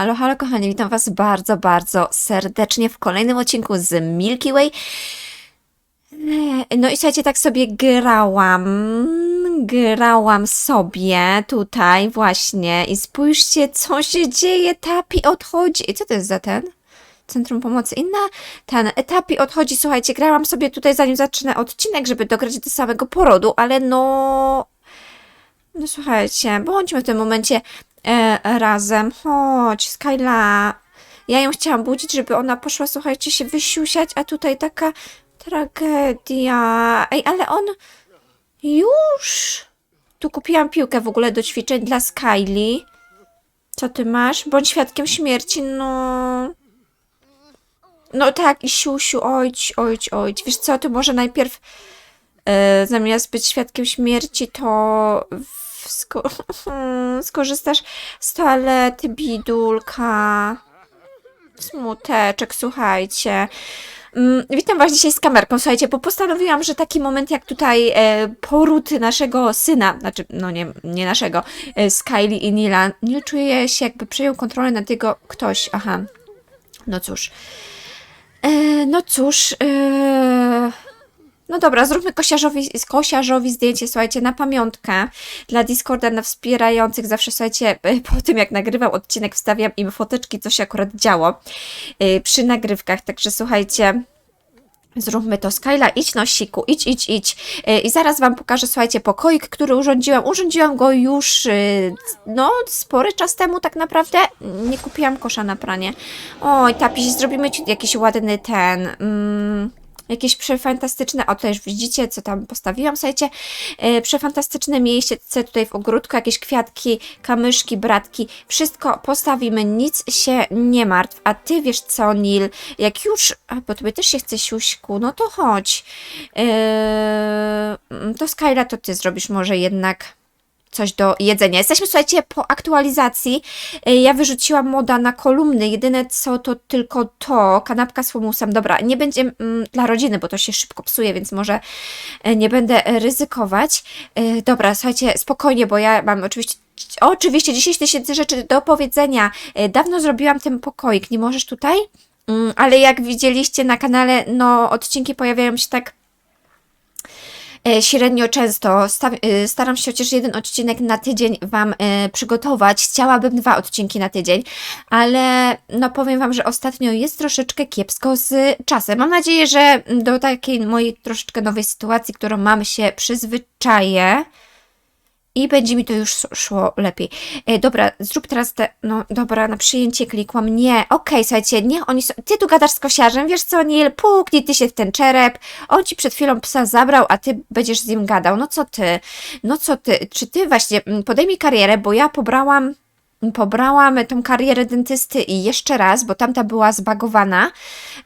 Halo, halo kochani, witam Was bardzo, bardzo serdecznie w kolejnym odcinku z Milky Way. E, No i słuchajcie, tak sobie grałam, grałam sobie tutaj właśnie i spójrzcie, co się dzieje, Tapi odchodzi. I co to jest za ten? Centrum Pomocy Inna. Ten Tapi odchodzi, słuchajcie, grałam sobie tutaj zanim zacznę odcinek, żeby dograć do samego porodu, ale no... No słuchajcie, bądźmy w tym momencie e, razem. Chodź, Skyla. Ja ją chciałam budzić, żeby ona poszła, słuchajcie, się wysiusiać, a tutaj taka tragedia. Ej, ale on już. Tu kupiłam piłkę w ogóle do ćwiczeń dla Skyli. Co ty masz? Bądź świadkiem śmierci, no. No tak, i siusiu, ojć, ojć, ojć. Wiesz co, ty może najpierw e, zamiast być świadkiem śmierci, to sko skorzystasz z toalety, bidulka. Smuteczek, słuchajcie. Mm, Witam Was dzisiaj z kamerką. Słuchajcie, bo postanowiłam, że taki moment jak tutaj e, poród naszego syna, znaczy, no nie, nie naszego, e, i Nila. Nil czuje się jakby przejął kontrolę nad jego ktoś. Aha. No cóż. E, no cóż. E, no dobra, zróbmy kosiarzowi, kosiarzowi zdjęcie, słuchajcie, na pamiątkę dla Discorda, na wspierających. Zawsze, słuchajcie, po tym jak nagrywam odcinek, wstawiam im foteczki, co się akurat działo yy, przy nagrywkach. Także słuchajcie. Zróbmy to. Skyla, idź no siku, idź, idź, idź. Yy, I zaraz Wam pokażę, słuchajcie, pokoik, który urządziłam. Urządziłam go już, no, spory czas temu tak naprawdę. Nie kupiłam kosza na pranie. Oj, tapiś, zrobimy Ci jakiś ładny ten... Mm, jakieś przefantastyczne, o już widzicie, co tam postawiłam, słuchajcie, e, przefantastyczne miejsce tutaj w ogródku, jakieś kwiatki, kamyszki, bratki, wszystko postawimy, nic się nie martw, a ty wiesz co, Nil, jak już, bo tobie też się chce siuśku, no to chodź, e, to Skyla, to ty zrobisz może jednak coś do jedzenia. Jesteśmy, słuchajcie, po aktualizacji. Y, Ja wyrzuciłam moda na kolumny. Jedyne co to tylko to, kanapka z humusem. Dobra, nie będzie mm, dla rodziny, bo to się szybko psuje, więc może y, nie będę ryzykować. Y, Dobra, słuchajcie, spokojnie, bo ja mam oczywiście Oczywiście 10 tysięcy rzeczy do powiedzenia. Dawno zrobiłam ten pokoik. Nie możesz tutaj? Mm, Ale jak widzieliście na kanale, no odcinki pojawiają się tak e, średnio często. E, staram się chociaż jeden odcinek na tydzień Wam e, przygotować. Chciałabym dwa odcinki na tydzień, ale no powiem Wam, że ostatnio jest troszeczkę kiepsko z czasem. Mam nadzieję, że do takiej mojej troszeczkę nowej sytuacji, którą mam się przyzwyczaję. I będzie mi to już sz- szło lepiej. E, dobra, zrób teraz te. No dobra, na przyjęcie klikłam. Nie, okej, słuchajcie, niech oni. są- Ty tu gadasz z kosiarzem, wiesz co, Nil? Puknij ty się w ten czerep. On ci przed chwilą psa zabrał, a ty będziesz z nim gadał. No co ty? No co ty? Czy ty właśnie mm, podejmij karierę, bo ja pobrałam. Pobrałam tą karierę dentysty i jeszcze raz, bo tamta była zbagowana.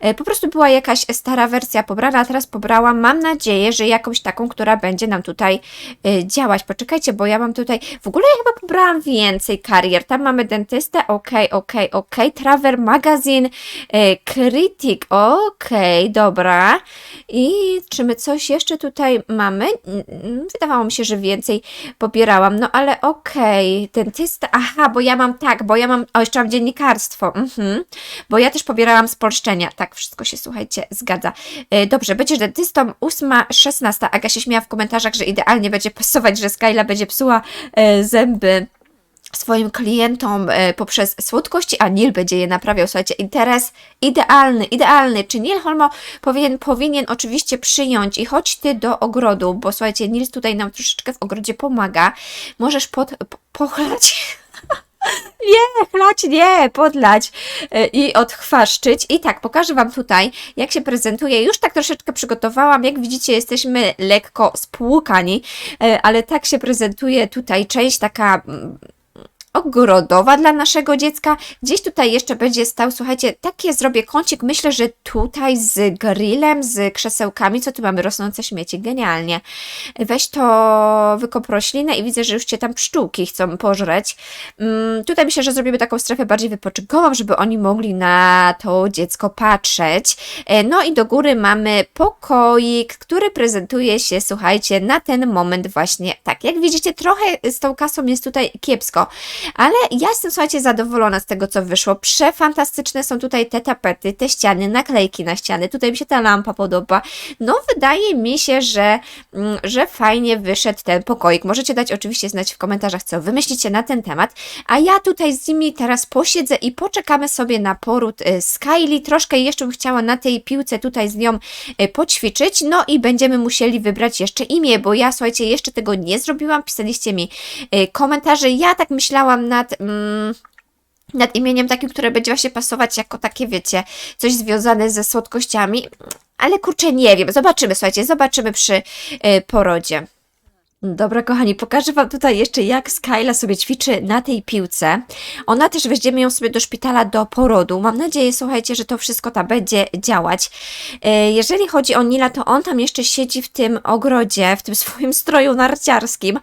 E, Po prostu była jakaś stara wersja pobrana, a teraz pobrałam. Mam nadzieję, że jakąś taką, która będzie nam tutaj e, działać. Poczekajcie, bo ja mam tutaj. W ogóle ja chyba pobrałam więcej karier. Tam mamy dentystę, okej, okej, okej. Travel Magazine, e, Critic, okej, dobra. I czy my coś jeszcze tutaj mamy? Mm, Wydawało mi się, że więcej pobierałam, no ale okej. Dentysta, aha, bo ja mam tak, bo ja mam, o jeszcze mam dziennikarstwo, mhm. bo ja też pobierałam spolszczenia. Tak, wszystko się, słuchajcie, zgadza. E, Dobrze, będziesz dentystą, ósma, szesnasta. Aga się śmiała w komentarzach, że idealnie będzie pasować, że Skyla będzie psuła e, zęby swoim klientom e, poprzez słodkości, a Nil będzie je naprawiał. Słuchajcie, interes idealny, idealny. Czy Nil Holmo powinien, powinien oczywiście przyjąć i chodź ty do ogrodu, bo słuchajcie, Nil tutaj nam troszeczkę w ogrodzie pomaga. Możesz pod, po, pochlać. Nie, chlać, nie, podlać e, i odchwaszczyć. I tak, pokażę Wam tutaj, jak się prezentuje. Już tak troszeczkę przygotowałam. Jak widzicie, jesteśmy lekko spłukani, e, ale tak się prezentuje tutaj część taka mm, ogrodowa dla naszego dziecka. Gdzieś tutaj jeszcze będzie stał, słuchajcie, takie zrobię kącik, myślę, że tutaj z grillem, z krzesełkami, co tu mamy, rosnące śmieci, genialnie. Weź to wykop roślinę i widzę, że już Cię tam pszczółki chcą pożreć. Mm, tutaj myślę, że zrobimy taką strefę bardziej wypoczynkową, żeby oni mogli na to dziecko patrzeć. E, No i do góry mamy pokoik, który prezentuje się, słuchajcie, na ten moment właśnie tak. Jak widzicie, trochę z tą kasą jest tutaj kiepsko. Ale ja jestem, słuchajcie, zadowolona z tego, co wyszło. Przefantastyczne są tutaj te tapety, te ściany, naklejki na ściany. Tutaj mi się ta lampa podoba. No, wydaje mi się, że, mm, że fajnie wyszedł ten pokoik. Możecie dać oczywiście znać w komentarzach, co wy myślicie na ten temat. A ja tutaj z nimi teraz posiedzę i poczekamy sobie na poród y, Skyli. Troszkę jeszcze bym chciała na tej piłce tutaj z nią y, poćwiczyć. No i będziemy musieli wybrać jeszcze imię, bo ja, słuchajcie, jeszcze tego nie zrobiłam. Pisaliście mi y, komentarze. Ja tak myślałam nad. Mm, nad imieniem takim, które będzie właśnie pasować jako takie, wiecie, coś związane ze słodkościami. Ale kurczę, nie wiem. Zobaczymy, słuchajcie, zobaczymy przy y, porodzie. Dobra, kochani, pokażę Wam tutaj jeszcze, jak Skyla sobie ćwiczy na tej piłce. Ona też weźmiemy ją sobie do szpitala do porodu. Mam nadzieję, słuchajcie, że to wszystko tam będzie działać. E, Jeżeli chodzi o Nila, to on tam jeszcze siedzi w tym ogrodzie, w tym swoim stroju narciarskim.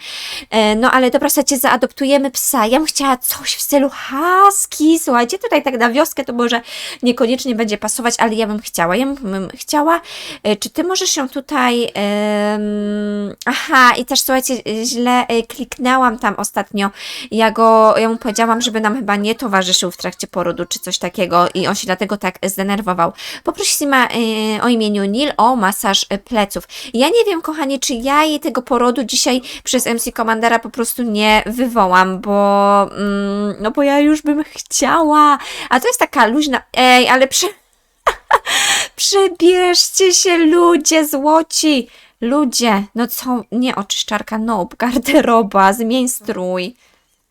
E, No ale dobra, słuchajcie, zaadoptujemy psa. Ja bym chciała coś w stylu husky. Słuchajcie, tutaj tak na wioskę to może niekoniecznie będzie pasować, ale ja bym chciała. Ja bym chciała. E, Czy ty możesz ją tutaj. Aha, i też słuchajcie, źle e, kliknęłam tam ostatnio. Ja go, ja mu powiedziałam, żeby nam chyba nie towarzyszył w trakcie porodu, czy coś takiego, i on się dlatego tak zdenerwował. Poprosimy e, o imieniu Nil o masaż e, pleców. Ja nie wiem, kochanie, czy ja jej tego porodu dzisiaj przez MC Commandera po prostu nie wywołam, bo. Mm, no bo ja już bym chciała. A to jest taka luźna. Ej, ale. Przebierzcie się, ludzie złoci! Ludzie, no co, nie oczyszczarka, no, garderoba, zmień strój.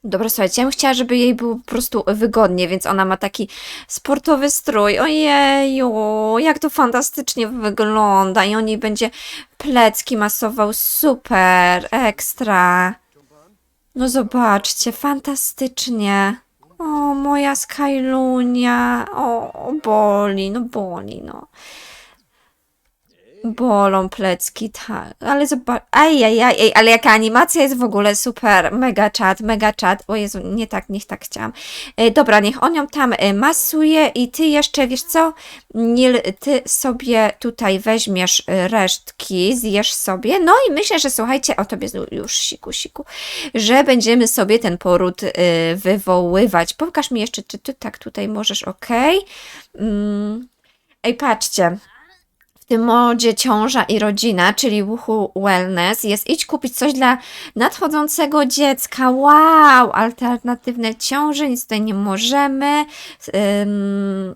Dobra, słuchajcie, ja bym chciała, żeby jej było po prostu wygodnie, więc ona ma taki sportowy strój. Ojeju, jak to fantastycznie wygląda i on jej będzie plecki masował. Super, ekstra. No zobaczcie, fantastycznie. O, moja Skylunia. O, boli, no boli, no. Bolą plecki, tak. Ale zobacz. Ajajaj, ej, ale jaka animacja jest w ogóle super. Mega czat, mega czat. O Jezu, nie tak, niech tak chciałam. E, dobra, niech on ją tam e, masuje i ty jeszcze, wiesz co? Nil, ty sobie tutaj weźmiesz e, resztki, zjesz sobie. No i myślę, że słuchajcie, o tobie już siku, siku, że będziemy sobie ten poród e, wywoływać. Pokaż mi jeszcze, czy ty tak tutaj możesz, ok? Mm. Ej, patrzcie tym modzie ciąża i rodzina, czyli Wuhu Wellness, jest idź kupić coś dla nadchodzącego dziecka. Wow! Alternatywne ciąże, nic tutaj nie możemy. Ym...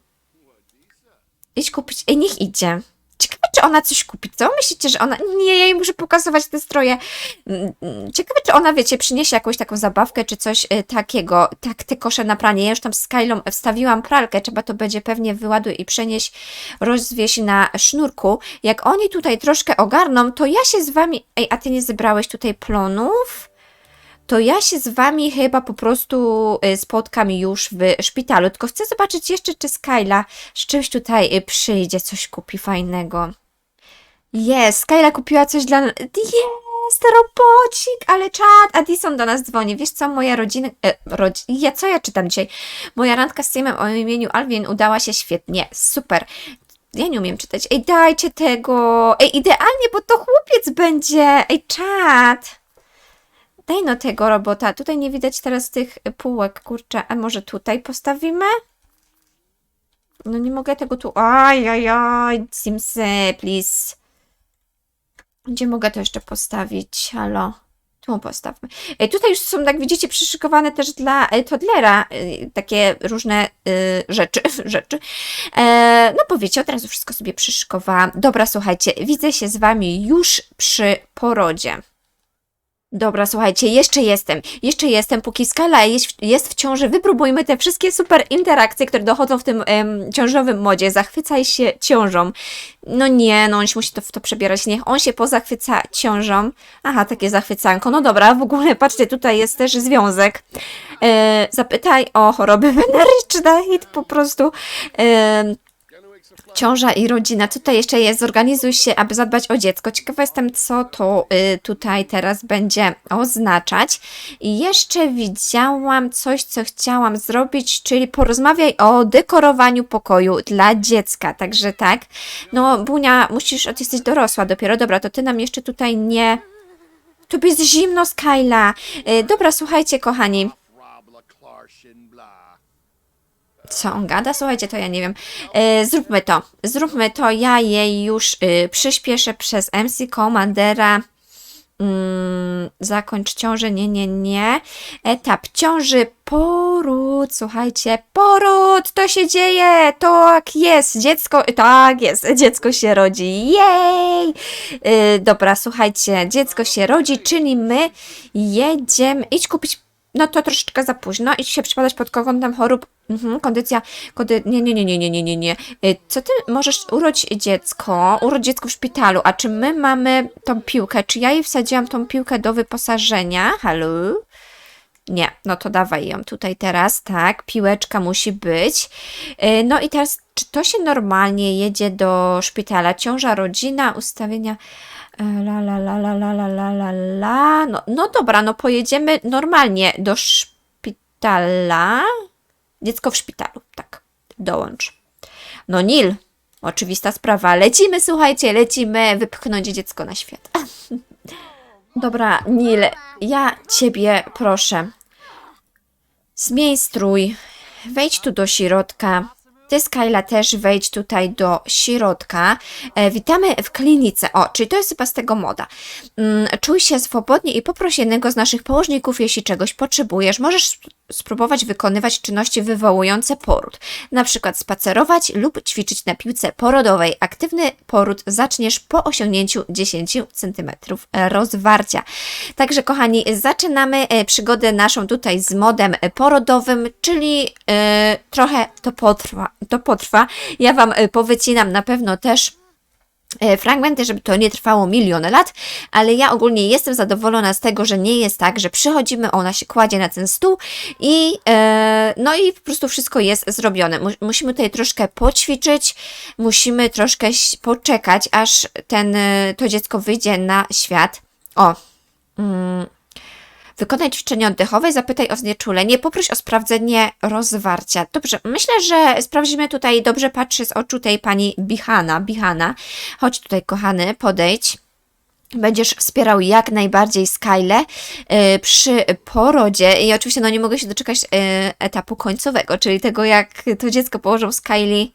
Idź kupić. Ej, niech idzie. Ciekawe, czy ona coś kupi. Co myślicie, że ona. Nie, ja jej muszę pokazywać te stroje. Mm, Ciekawe, czy ona, wiecie, przyniesie jakąś taką zabawkę, czy coś y, takiego. Tak, te kosze na pranie. Ja już tam z Kylą wstawiłam pralkę. Trzeba to będzie pewnie wyładuj i przenieść, rozwiesi na sznurku. Jak oni tutaj troszkę ogarną, to ja się z wami. Ej, a ty nie zebrałeś tutaj plonów? To ja się z wami chyba po prostu y, spotkam już w szpitalu. Tylko chcę zobaczyć jeszcze, czy Skyla z czymś tutaj y, przyjdzie, coś kupi fajnego. Jest, Skyla kupiła coś dla. Jest, robocik, ale czad. Addison do nas dzwoni. Wiesz co, moja rodzina. E, rodzi... ja, co ja czytam dzisiaj? Moja randka z Simem o imieniu Alvin udała się świetnie. Super. Ja nie umiem czytać. Ej, dajcie tego. Ej, idealnie, bo to chłopiec będzie. Ej, czad. Daj no tego robota. Tutaj nie widać teraz tych półek, kurczę. A może tutaj postawimy? No nie mogę tego tu... Aj, aj, aj, Simsy, please. Gdzie mogę to jeszcze postawić? Halo. Tu postawmy. E, Tutaj już są, jak widzicie, przyszykowane też dla e, toddlera e, takie różne rzeczy. rzeczy. E, no powiecie, od razu wszystko sobie przyszykowałam. Dobra, słuchajcie, widzę się z Wami już przy porodzie. Dobra, słuchajcie, jeszcze jestem, jeszcze jestem, póki skala jest, jest w ciąży, wypróbujmy te wszystkie super interakcje, które dochodzą w tym em, ciążowym modzie. Zachwycaj się ciążą. No nie, no on się musi to, w to przebierać, niech on się pozachwyca ciążą. Aha, takie zachwycanko, no dobra, w ogóle patrzcie, tutaj jest też związek. E, zapytaj o choroby weneryczne i po prostu... em, Ciąża i rodzina. Co tutaj jeszcze jest? Zorganizuj się, aby zadbać o dziecko. Ciekawa jestem, co to y, tutaj teraz będzie oznaczać. I jeszcze widziałam coś, co chciałam zrobić, czyli porozmawiaj o dekorowaniu pokoju dla dziecka. Także tak. No, Bunia, musisz, ty jesteś dorosła dopiero. Dobra, to ty nam jeszcze tutaj nie... Tu jest zimno, Skyla. Y, dobra, słuchajcie, kochani. Co on gada? Słuchajcie, to ja nie wiem. E, zróbmy to. Zróbmy to. Ja jej już y, przyspieszę przez MC Commandera. Mm, zakończ ciążę, nie, nie, nie. Etap ciąży, poród, słuchajcie, poród, to się dzieje, tak jest, dziecko, tak jest, dziecko się rodzi, jej! Yy, dobra, słuchajcie, dziecko się rodzi, czyli my jedziemy, idź kupić, no to troszeczkę za późno, idź się przypadać pod kątem chorób, mhm, kondycja, kody, nie, nie, nie, nie, nie, nie, nie, nie, Yy, co ty możesz urodzić dziecko, urodź dziecko w szpitalu, a czy my mamy tą piłkę, czy ja jej wsadziłam tą piłkę do wyposażenia, halo? Nie, no to dawaj ją tutaj teraz, tak, piłeczka musi być. Yy, No i teraz, czy to się normalnie jedzie do szpitala? Ciąża, rodzina, ustawienia, la la la la la la la la la. No, no dobra, no pojedziemy normalnie do szpitala. Dziecko w szpitalu, tak, dołącz. No Nil, oczywista sprawa, lecimy, słuchajcie, lecimy wypchnąć dziecko na świat. Dobra, Nil, ja ciebie proszę. Zmień strój. Wejdź tu do środka. Ty, Skyla, też wejdź tutaj do środka. E, witamy w klinice. O, czyli to jest chyba z tego moda. Mm, czuj się swobodnie i poproś jednego z naszych położników, jeśli czegoś potrzebujesz. Możesz spróbować wykonywać czynności wywołujące poród. Na przykład spacerować lub ćwiczyć na piłce porodowej. Aktywny poród zaczniesz po osiągnięciu 10 cm rozwarcia. Także, kochani, zaczynamy e, przygodę naszą tutaj z modem porodowym, czyli e, trochę to potrwa, to potrwa. Ja Wam e, powycinam na pewno też fragmenty, żeby to nie trwało miliony lat, ale ja ogólnie jestem zadowolona z tego, że nie jest tak, że przychodzimy, ona się kładzie na ten stół i e, no i po prostu wszystko jest zrobione. Mu, musimy tutaj troszkę poćwiczyć, musimy troszkę poczekać, aż ten, e, to dziecko wyjdzie na świat. O, mm, Wykonaj ćwiczenie oddechowe, zapytaj o znieczulenie, poproś o sprawdzenie rozwarcia. Dobrze, myślę, że sprawdzimy tutaj, dobrze patrzy z oczu tej pani Bihana. Bihana, chodź tutaj, kochany, podejdź. Będziesz wspierał jak najbardziej Skyle y, przy porodzie i oczywiście no nie mogę się doczekać y, etapu końcowego, czyli tego jak to dziecko położą Skyli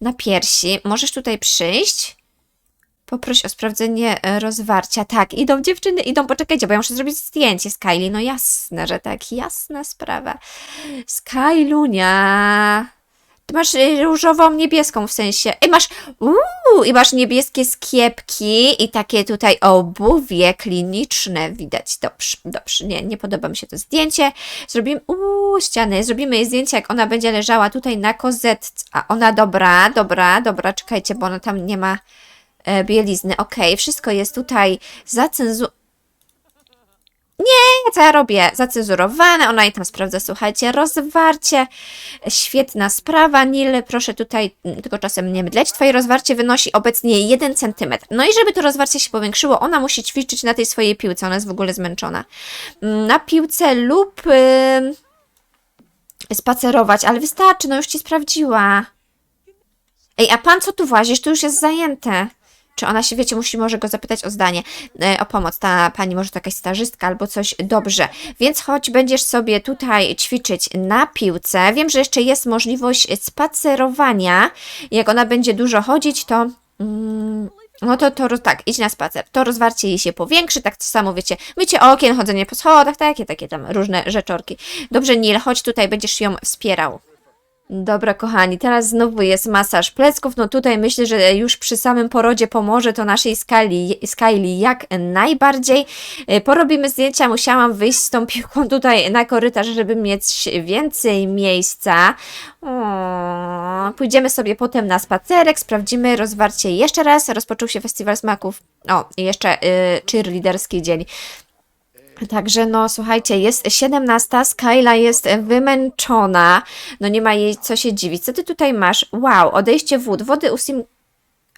na piersi. Możesz tutaj przyjść? Poproś o sprawdzenie e, rozwarcia. Tak, idą dziewczyny, idą, poczekajcie, bo ja muszę zrobić zdjęcie z Kylie. No jasne, że tak, jasna sprawa. Skylunia. Ty masz y, różową, niebieską w sensie. I masz, uuu, i masz niebieskie skiepki i takie tutaj obuwie kliniczne widać. Dobrze, dobrze, nie, nie podoba mi się to zdjęcie. Zrobimy, uuu, ściany, zrobimy jej zdjęcie, jak ona będzie leżała tutaj na kozetce. A ona, dobra, dobra, dobra, czekajcie, bo ona tam nie ma e, bielizny. Okej, wszystko jest tutaj zacenzu... Nie, co ja robię? Zacenzurowane, ona i tam sprawdza, słuchajcie, rozwarcie, świetna sprawa, Nil, proszę tutaj mm, tylko czasem nie mdleć, twoje rozwarcie wynosi obecnie 1 cm. No i żeby to rozwarcie się powiększyło, ona musi ćwiczyć na tej swojej piłce, ona jest w ogóle zmęczona. Mm, Na piłce lub ym, spacerować, ale wystarczy, no już ci sprawdziła. Ej, a pan co tu włazisz? Tu już jest zajęte. Czy ona się, wiecie, musi może go zapytać o zdanie, e, o pomoc. Ta pani może to jakaś stażystka albo coś. Dobrze. Więc choć będziesz sobie tutaj ćwiczyć na piłce, wiem, że jeszcze jest możliwość spacerowania. Jak ona będzie dużo chodzić, to. Mm, no to, to tak, idź na spacer. To rozwarcie jej się powiększy, tak samo wiecie, mycie okien, chodzenie po schodach, takie, takie tam różne rzeczorki. Dobrze, Nil, chodź tutaj, będziesz ją wspierał. Dobra, kochani, teraz znowu jest masaż plecków. No tutaj myślę, że już przy samym porodzie pomoże to naszej skali, Skyli jak najbardziej. E, Porobimy zdjęcia, musiałam wyjść z tą piłką tutaj na korytarz, żeby mieć więcej miejsca. Pójdziemy sobie potem na spacerek, sprawdzimy rozwarcie jeszcze raz. Rozpoczął się festiwal smaków. O, jeszcze y, cheerleaderski dzień. Także no słuchajcie, jest 17, Skyla jest wymęczona, no nie ma jej co się dziwić. Co ty tutaj masz? Wow, odejście wód, wody usim...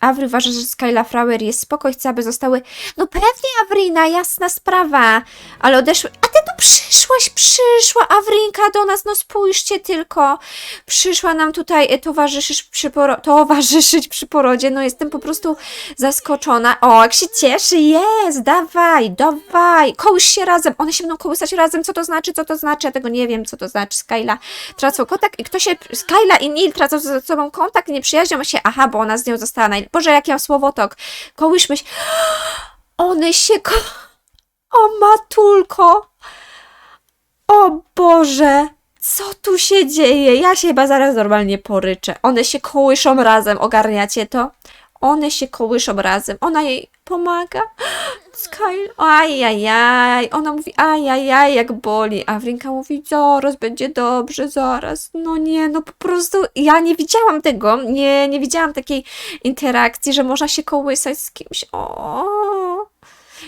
Awry uważa, że Skyla Flower jest spoko i chce, aby zostały... No pewnie Awrina, jasna sprawa, ale odeszły... A tu przyszłaś, przyszła Awrinka do nas, no spójrzcie tylko. Przyszła nam tutaj e, towarzyszyć przy, poro- towarzyszyć przy porodzie, no jestem po prostu zaskoczona. O, jak się cieszy, jest, dawaj, dawaj, kołysz się razem, one się będą kołysać razem, co to znaczy, co to znaczy, ja tego nie wiem, co to znaczy, Skyla tracą kontakt i kto się, Skyla i Neil tracą ze sobą kontakt, nie przyjaźnią się, aha, bo ona z nią została. Naj... Boże, jak ja słowotok, kołyszmy się, one się ko... O matulko! O Boże! Co tu się dzieje? Ja się chyba zaraz normalnie poryczę. One się kołyszą razem, ogarniacie to? One się kołyszą razem. Ona jej pomaga. Skyl, ajajaj. Ona mówi ajajaj, jak boli. A Wrinka mówi, zaraz będzie dobrze, zaraz. No nie, no po prostu ja nie widziałam tego. Nie, nie widziałam takiej interakcji, że można się kołysać z kimś. O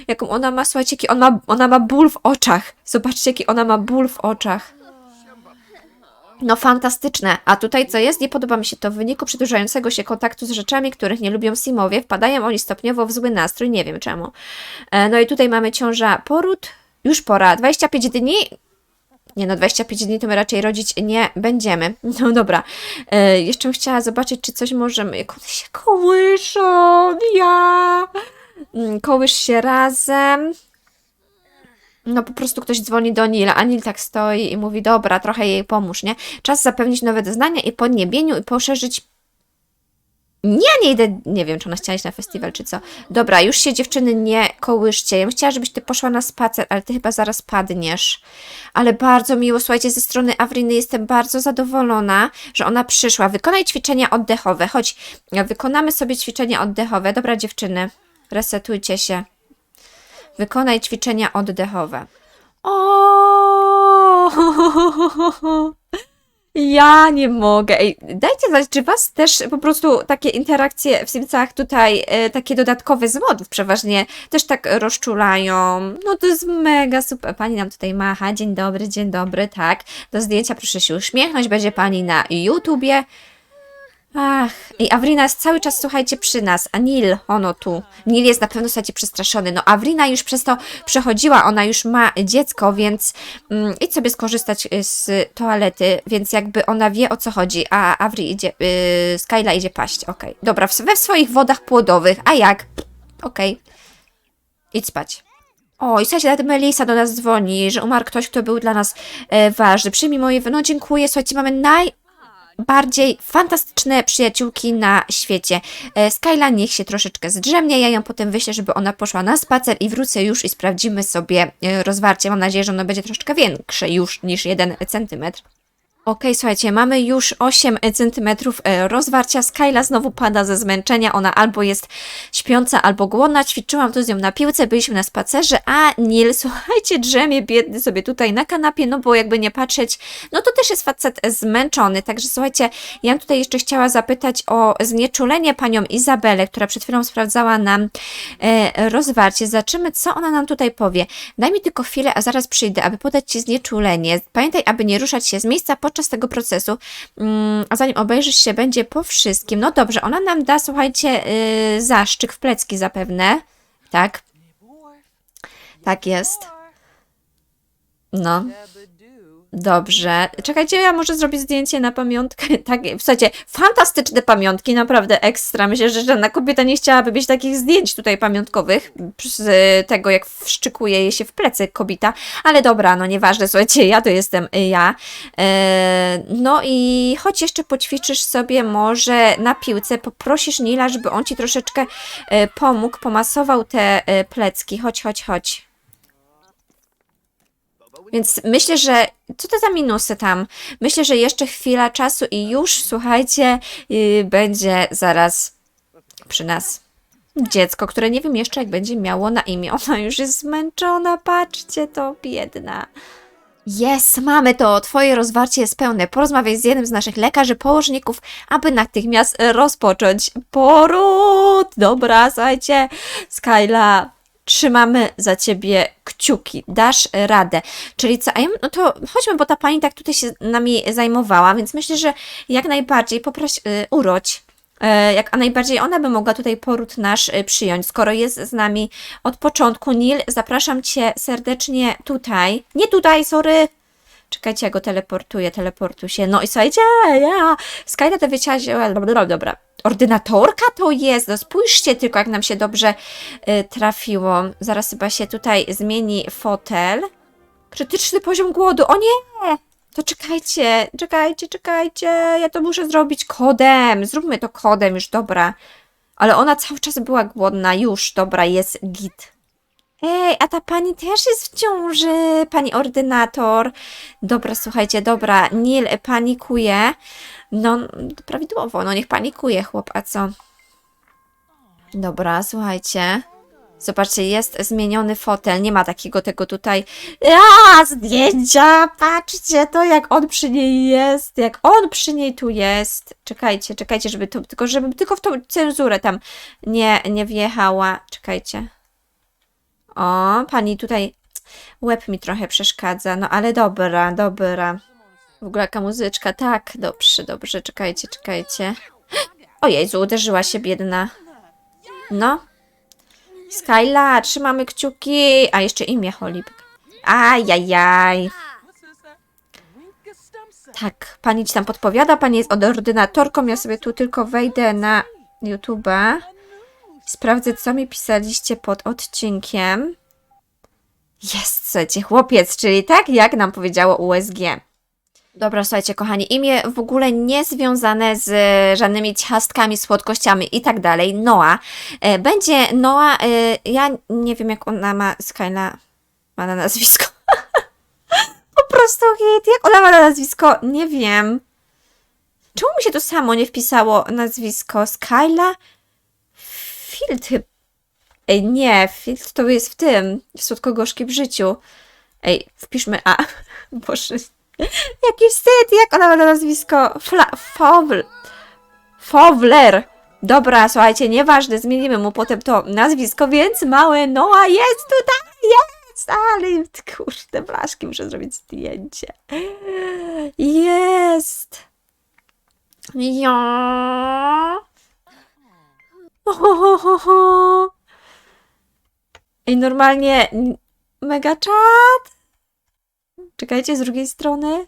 jaką ona ma, słuchajcie, jaki on ma, ona ma ból w oczach. Zobaczcie, jaki ona ma ból w oczach. No fantastyczne. A tutaj co jest? Nie podoba mi się to. W wyniku przedłużającego się kontaktu z rzeczami, których nie lubią Simowie, wpadają oni stopniowo w zły nastrój. Nie wiem czemu. E, No i tutaj mamy ciąża poród. Już pora. 25 dni. Nie no, 25 dni to my raczej rodzić nie będziemy. No dobra. E, jeszcze bym chciała zobaczyć, czy coś możemy. Jak one się kołyszą. Ja. Mm, Kołysz się razem. No po prostu ktoś dzwoni do Nila, a Nil tak stoi i mówi, dobra, trochę jej pomóż, nie? Czas zapewnić nowe doznania i podniebieniu i poszerzyć... Nie, nie idę, nie wiem, czy ona chciała iść na festiwal, czy co. Dobra, już się dziewczyny nie kołyszcie. Ja bym chciała, żebyś ty poszła na spacer, ale ty chyba zaraz padniesz. Ale bardzo miło, słuchajcie, ze strony Awriny jestem bardzo zadowolona, że ona przyszła. Wykonaj ćwiczenia oddechowe. Chodź, wykonamy sobie ćwiczenia oddechowe. Dobra, dziewczyny, resetujcie się. Wykonaj ćwiczenia oddechowe. O! Ja nie mogę. Ej, dajcie znać, czy was też po prostu takie interakcje w Simsach tutaj, e, takie dodatkowe z modów przeważnie też tak rozczulają. No to jest mega super. Pani nam tutaj macha. Dzień dobry, dzień dobry, tak. Do zdjęcia proszę się uśmiechnąć. Będzie pani na YouTubie. Ach, i Awrina jest cały czas, słuchajcie, przy nas, a Nil, ono tu. Nil jest na pewno, słuchajcie, przestraszony. No, Awrina już przez to przechodziła, ona już ma dziecko, więc mm, idź sobie skorzystać y, z toalety, więc jakby ona wie, o co chodzi, a Awri idzie, yy, Skyla idzie paść, okej. Dobra, w, we swoich wodach płodowych, a jak? Okej. Idź spać. O, i słuchajcie, nawet Melisa do nas dzwoni, że umarł ktoś, kto był dla nas e, ważny. Przyjmij moje, no dziękuję, słuchajcie, mamy naj, bardziej fantastyczne przyjaciółki na świecie. E, Skyla niech się troszeczkę zdrzemnie, ja ją potem wyślę, żeby ona poszła na spacer i wrócę już i sprawdzimy sobie e, rozwarcie. Mam nadzieję, że ono będzie troszeczkę większe już niż 1 centymetr. Okej, słuchajcie, mamy już 8 cm rozwarcia. Skyla znowu pada ze zmęczenia. Ona albo jest śpiąca, albo głodna. Ćwiczyłam tu z nią na piłce, byliśmy na spacerze, a Nil, słuchajcie, drzemie biedny sobie tutaj na kanapie, no bo jakby nie patrzeć, no to też jest facet zmęczony. Także słuchajcie, ja tutaj jeszcze chciała zapytać o znieczulenie panią Izabelę, która przed chwilą sprawdzała nam e, rozwarcie. Zobaczymy, co ona nam tutaj powie. Daj mi tylko chwilę, a zaraz przyjdę, aby podać Ci znieczulenie. Pamiętaj, aby nie ruszać się z miejsca podczas tego procesu, mm, a zanim obejrzysz się, będzie po wszystkim. No dobrze, ona nam da, słuchajcie, yy, zaszczyk w plecki zapewne. Tak, tak jest. No. Dobrze. Czekajcie, ja może zrobię zdjęcie na pamiątkę. Tak, zasadzie fantastyczne pamiątki, naprawdę ekstra. Myślę, że żadna kobieta nie chciałaby mieć takich zdjęć tutaj pamiątkowych z tego, jak wszczykuje je się w plecy kobieta. Ale dobra, no nieważne, słuchajcie, ja to jestem ja. E, no i chodź jeszcze poćwiczysz sobie może na piłce, poprosisz Nila, żeby on ci troszeczkę e, pomógł, pomasował te e, plecki. Chodź, chodź, chodź. Więc myślę, że co to za minusy tam? Myślę, że jeszcze chwila czasu i już, słuchajcie, yy, będzie zaraz przy nas dziecko, które nie wiem jeszcze jak będzie miało na imię. Ona już jest zmęczona, patrzcie to, biedna. Jest, mamy to. Twoje rozwarcie jest pełne. Porozmawiaj z jednym z naszych lekarzy, położników, aby natychmiast rozpocząć poród. Dobra, słuchajcie, Skyla, trzymamy za ciebie kciuki, dasz radę. Czyli co, a ja, no to chodźmy, bo ta pani tak tutaj się nami zajmowała, więc myślę, że jak najbardziej poproś, y, urodź. E, jak a najbardziej ona by mogła tutaj poród nasz e, przyjąć, skoro jest z nami od początku. Nil, zapraszam Cię serdecznie tutaj. Nie tutaj, sorry. Czekajcie, ja go teleportuję, teleportuj się. No i słuchajcie, ja. Skyla dowiedziała się, dobra, dobra. Ordynatorka to jest, no spójrzcie tylko, jak nam się dobrze y, trafiło. Zaraz chyba się tutaj zmieni fotel. Krytyczny poziom głodu, o nie! To czekajcie, czekajcie, czekajcie, ja to muszę zrobić kodem. Zróbmy to kodem, już dobra. Ale ona cały czas była głodna, już, dobra, jest git. Ej, a ta pani też jest w ciąży, pani ordynator. Dobra, słuchajcie, dobra, Nil panikuje. No, prawidłowo, no niech panikuje chłop, a co? Dobra, słuchajcie. Zobaczcie, jest zmieniony fotel, nie ma takiego tego tutaj. A, zdjęcia! Patrzcie to, jak on przy niej jest, jak on przy niej tu jest. Czekajcie, czekajcie, żeby to, tylko żeby tylko w tą cenzurę tam nie, nie wjechała. Czekajcie. O, pani tutaj łeb mi trochę przeszkadza, no ale dobra, dobra. W ogóle jaka muzyczka, tak, dobrze, dobrze, czekajcie, czekajcie. O Jezu, uderzyła się biedna. No. Skyla, trzymamy kciuki. A jeszcze imię Holib. Ajajaj. Tak, pani ci tam podpowiada, pani jest ordynatorką, ja sobie tu tylko wejdę na YouTube'a. Sprawdzę, co mi pisaliście pod odcinkiem. Jest, słuchajcie, chłopiec, czyli tak jak nam powiedziało USG. Dobra, słuchajcie, kochani, imię w ogóle nie związane z żadnymi ciastkami, słodkościami i tak dalej. Noa. E, Będzie Noa, e, ja nie wiem jak ona ma, Skyla ma na nazwisko. po prostu hit, jak ona ma na nazwisko, nie wiem. Czemu mi się to samo nie wpisało nazwisko? Skyla Field chyba. Ej, nie, Field to jest w tym, w słodko-gorzkim życiu. Ej, wpiszmy A. Boże, Jaki wstyd, jak ona ma na nazwisko? Fla, Fowl. Fowler. Dobra, słuchajcie, nieważne, zmienimy mu potem to nazwisko, więc małe Noa jest tutaj, jest, ale kurde, blaszki, muszę zrobić zdjęcie. Jest. Ja. Ho, ho, ho, ho. I normalnie mega czat. Czekajcie, z drugiej strony.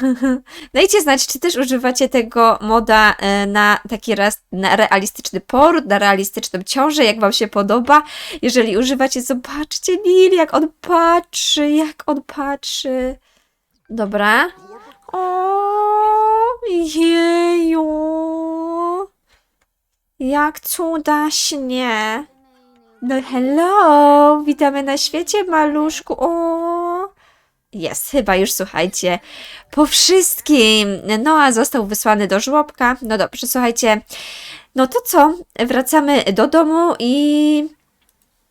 Dajcie znać, czy też używacie tego moda e, na taki raz, na realistyczny poród, na realistyczną ciążę, jak wam się podoba. Jeżeli używacie, zobaczcie Nil, jak on patrzy, jak on patrzy. Dobra. O, jeju. Jak cudaśnie. No hello, witamy na świecie, maluszku. O, jest, chyba już słuchajcie. Po wszystkim Noah został wysłany do żłobka. No dobrze, słuchajcie. No to co? Wracamy do domu i.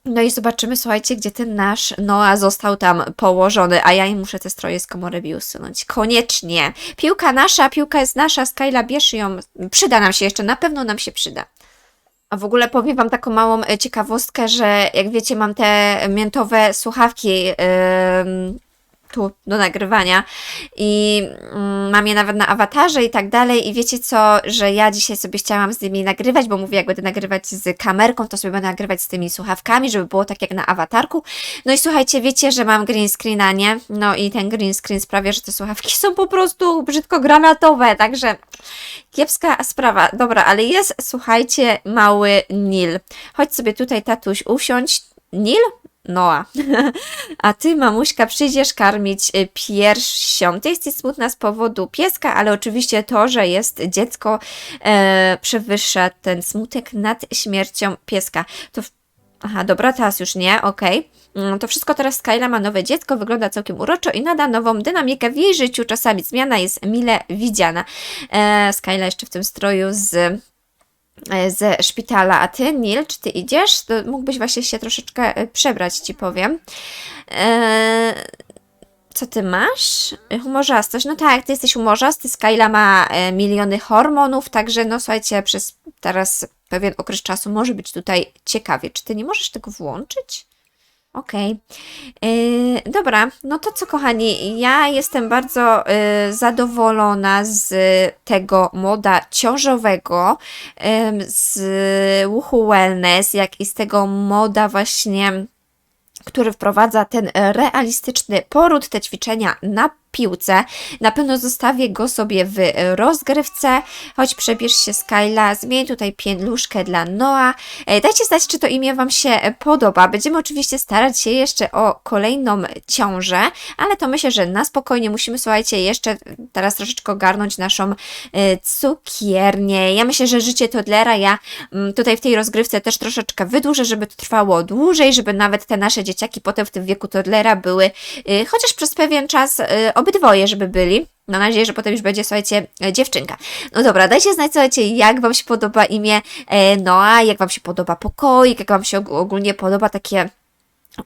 No i zobaczymy, słuchajcie, gdzie ten nasz Noah został tam położony, a ja im muszę te stroje z komorebi usunąć. Koniecznie. Piłka nasza, piłka jest nasza, Skyla, bierz ją. Przyda nam się jeszcze, na pewno nam się przyda. A w ogóle powiem Wam taką małą e, ciekawostkę, że jak wiecie, mam te miętowe słuchawki tu do nagrywania i mm, mam je nawet na awatarze i tak dalej. I wiecie co, że ja dzisiaj sobie chciałam z nimi nagrywać, bo mówię, jak będę nagrywać z kamerką, to sobie będę nagrywać z tymi słuchawkami, żeby było tak jak na awatarku. No i słuchajcie, wiecie, że mam green screena, nie? No i ten green screen sprawia, że te słuchawki są po prostu brzydko granatowe, także Kiepska sprawa. Dobra, ale jest, słuchajcie, mały Nil. Chodź sobie tutaj, tatuś, usiądź. Nil? Noa. A ty, mamuśka, przyjdziesz karmić y, piersią. Ty jesteś smutna z powodu pieska, ale oczywiście to, że jest dziecko, e, przewyższa ten smutek nad śmiercią pieska. To w... Aha, dobra, teraz już nie, okej. Mm, To wszystko teraz Skyla ma nowe dziecko, wygląda całkiem uroczo i nada nową dynamikę w jej życiu. Czasami zmiana jest mile widziana. E, Skyla jeszcze w tym stroju z ze szpitala, a ty, Nil, czy ty idziesz? To mógłbyś właśnie się troszeczkę e, przebrać, ci powiem. E, co ty masz? Humorzastość. No tak, ty jesteś humorzasty, Skyla ma e, miliony hormonów, także no słuchajcie, przez teraz pewien okres czasu może być tutaj ciekawie. Czy ty nie możesz tego włączyć? Okej. Yy, dobra, no to co kochani, ja jestem bardzo yy, zadowolona z tego moda ciążowego, z Łuchu Wellness, jak i z tego moda właśnie, który wprowadza ten realistyczny poród, te ćwiczenia na piłce. Na pewno zostawię go sobie w rozgrywce, choć przebierz się Skyla, zmień tutaj pieluszkę dla Noa. E, Dajcie znać, czy to imię Wam się podoba. Będziemy oczywiście starać się jeszcze o kolejną ciążę, ale to myślę, że na spokojnie musimy, słuchajcie, jeszcze teraz troszeczkę ogarnąć naszą e, cukiernię. Ja myślę, że życie toddlera ja mm, tutaj w tej rozgrywce też troszeczkę wydłużę, żeby to trwało dłużej, żeby nawet te nasze dzieciaki potem w tym wieku toddlera były, y, chociaż przez pewien czas y, obydwoje, żeby byli. Mam nadzieję, że potem już będzie, słuchajcie, e, dziewczynka. No dobra, dajcie znać, słuchajcie, jak Wam się podoba imię e, Noa, jak Wam się podoba pokoik, jak Wam się og- ogólnie podoba takie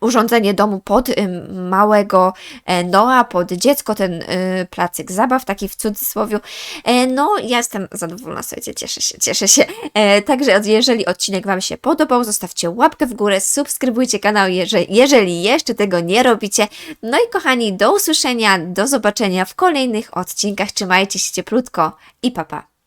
urządzenie domu pod ym, małego e, Noa, pod dziecko, ten y, placyk zabaw, taki w cudzysłowie. E, no, ja jestem zadowolona, słuchajcie, cieszę się, cieszę się. E, także jeżeli odcinek Wam się podobał, zostawcie łapkę w górę, subskrybujcie kanał, jeżeli, jeżeli jeszcze tego nie robicie. No i kochani, do usłyszenia, do zobaczenia w kolejnych odcinkach. Trzymajcie się cieplutko i papa. Pa.